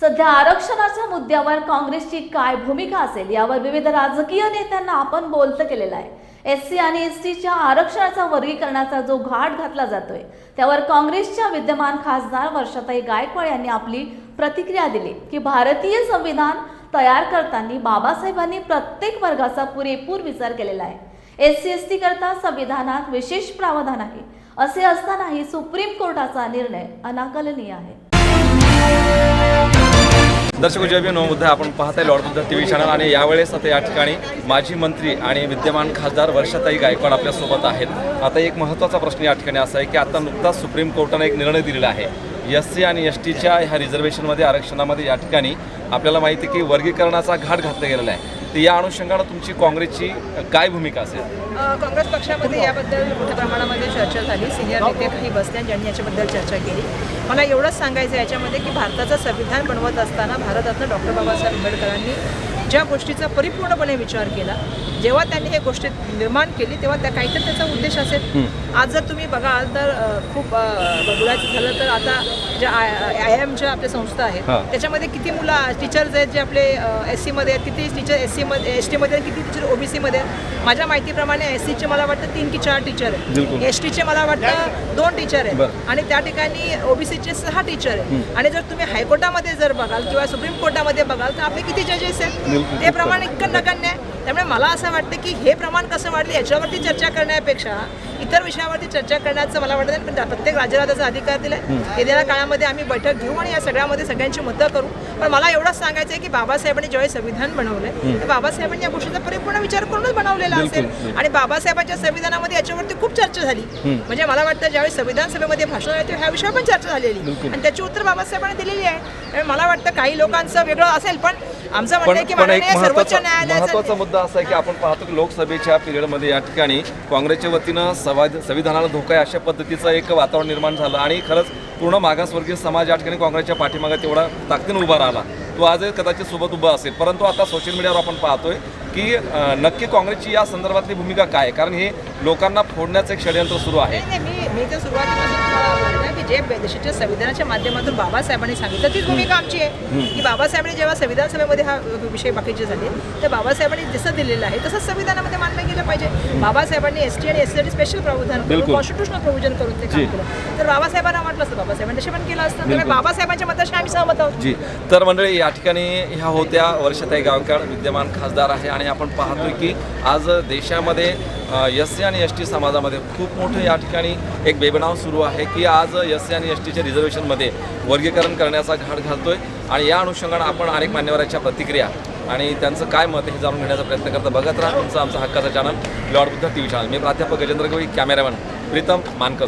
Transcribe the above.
सध्या आरक्षणाच्या मुद्द्यावर काँग्रेसची काय भूमिका असेल यावर विविध राजकीय नेत्यांना आपण बोलतं केलेलं आहे. एस सी आणि एस टीच्या आरक्षणाचा वर्गीकरणाचा जो घाट घातला जातोय त्यावर काँग्रेसच्या विद्यमान खासदार वर्षाताई गायकवाड यांनी आपली प्रतिक्रिया दिली की भारतीय संविधान तयार करताना बाबासाहेबांनी प्रत्येक वर्गाचा पुरेपूर विचार केलेला आहे. एस सी एस टी करता संविधानात विशेष प्रावधान आहे असे असतानाही सुप्रीम कोर्टाचा निर्णय अनाकलनीय आहे. दर्शक जय भीम नमो आपण पाहताय lord Buddha T V channel आणि यावेळेस आता या ठिकाणी माजी मंत्री आणि विद्यमान खासदार वर्षाताई गायकवाड आपल्यासोबत आहेत. आता एक महत्त्वाचा प्रश्न या ठिकाणी असा आहे की आता नुकताच सुप्रीम कोर्टाने एक निर्णय दिलेला आहे. एस सी आणि एस टीच्या ह्या रिझर्वेशनमध्ये आरक्षणामध्ये या ठिकाणी आपल्याला माहिती आहे की वर्गीकरणाचा घाट घातला गेलेला आहे. तर या अनुषंगानं तुमची काँग्रेसची काय भूमिका असेल? काँग्रेस पक्षामध्ये याबद्दल मोठ्या प्रमाणामध्ये चर्चा झाली. सिनियर नेते काही बसले ज्यांनी याच्याबद्दल चर्चा केली. मला एवढंच सांगायचं आहे याच्यामध्ये की भारताचं संविधान बनवत असताना भारतरत्न डॉक्टर बाबासाहेब आंबेडकरांनी ज्या गोष्टीचा परिपूर्णपणे विचार केला जेव्हा त्यांनी हे गोष्टी निर्माण केली तेव्हा त्या काहीतरी त्याचा उद्देश असेल. आज जर तुम्ही बघाल तर खूप अ, बोलायचं झालं तर आता ज्या आय आय एमच्या आपल्या संस्था आहेत. त्याच्यामध्ये किती मुलं टीचर्स आहेत जे आपले एस सीमध्ये आहेत किती टीचर एस सीमध्ये एस टीमध्ये किती टीचर ओबीसीमध्ये आहेत. माझ्या माहितीप्रमाणे एस सीचे मला वाटतं तीन की चार टीचर. आहेत. एस टीचे मला वाटतं दोन टीचर आहेत. आणि त्या ठिकाणी ओबीसीचे सहा टीचर आहेत. आणि जर तुम्ही हायकोर्टामध्ये जर बघाल किंवा सुप्रीम कोर्टामध्ये बघाल तर आपले किती जजेस आहेत? बिलकुल. ते प्रमाण इतकं नगण्य आहे त्यामुळे मला असं वाटतं की हे प्रमाण कसं वाढलं याच्यावरती चर्चा करण्यापेक्षा इतर विषयावरती चर्चा करण्याचं मला वाटतं पण प्रत्येक राज्याला त्याचा अधिकार दिलाय. येत्या काळामध्ये आम्ही बैठक घेऊ आणि या सगळ्यामध्ये सगळ्यांची मतं करू. पण मला एवढंच सांगायचं आहे की बाबासाहेबांनी ज्यावेळी संविधान बनवलंय तर बाबासाहेबांनी या गोष्टीचा परिपूर्ण विचार करूनच बनवलेला असेल. आणि बाबासाहेबांच्या संविधानामध्ये याच्यावरती खूप चर्चा झाली. म्हणजे मला वाटतं ज्यावेळी संविधान सभेमध्ये भाषण आहे ह्या विषयावर पण चर्चा झालेली. आणि त्याची उत्तर बाबासाहेबांनी दिलेली आहे. मला वाटतं काही लोकांचं वेगळं असेल पण आमचं म्हणणं आहे की माननीय सर्वोच्च न्यायालयाचं मुद्दा असा आहे की आपण पाहतो की लोकसभेच्या पिरियडमध्ये या ठिकाणी काँग्रेसच्या वतीनं संवाद संविधानाला धोका आहे अशा पद्धतीचं एक वातावरण निर्माण झालं आणि खरंच पूर्ण मागासवर्गीय समाज या ठिकाणी काँग्रेसच्या पाठीमागे तेवढा ताकदीनं उभा राहिला. तो आजही कदाचित सोबत उभा असेल. परंतु आता सोशल मीडियावर आपण पाहतोय की नक्की काँग्रेसची या संदर्भातली भूमिका काय? कारण हे लोकांना फोडण्याचं एक षडयंत्र सुरू आहे. मी तर सुरुवातीपासून की जे देशाच्या संविधानाच्या माध्यमातून बाबासाहेबांनी सांगितलं तीच भूमिका आमची आहे. की बाबासाहेबांनी जेव्हा संविधान सभेमध्ये हा विषय बाकीचे झाले तर बाबासाहेबांनी जसं दिलेलं आहे तसंच संविधानामध्ये मानलं गेलं पाहिजे. बाबासाहेबांनी एस टी आणि एससाठी स्पेशल प्रावधान करून. कॉन्स्टिट्युशनल प्रोव्हिजन करून ते. काम केलं. तर बाबासाहेबांना म्हटलं असतं बाबासाहेबांनी तसे पण केलं असतं. बाबासाहेबांच्या मताशी आम्ही सहमत आहोत. तर मंडळी या ठिकाणी ह्या होत्या वर्षाताई गावकर विद्यमान खासदार आहे. आणि आपण पाहतोय की आज देशामध्ये एस सी आणि एस टी समाजामध्ये खूप मोठं या ठिकाणी एक बेबनाव सुरू आहे की आज एस सी आणि एस टीच्या रिझर्वेशनमध्ये वर्गीकरण करण्याचा घाट घालतोय. आणि या अनुषंगानं आपण अनेक मान्यवरांच्या प्रतिक्रिया आणि त्यांचं काय मत हे जाणून घेण्याचा प्रयत्न करता बघत राहा. तुमचा आमचा हक्काचा channel Lord Buddha T V channel. मी प्राध्यापक गजेंद्र गवई कॅमेरामॅन प्रीतम मानकर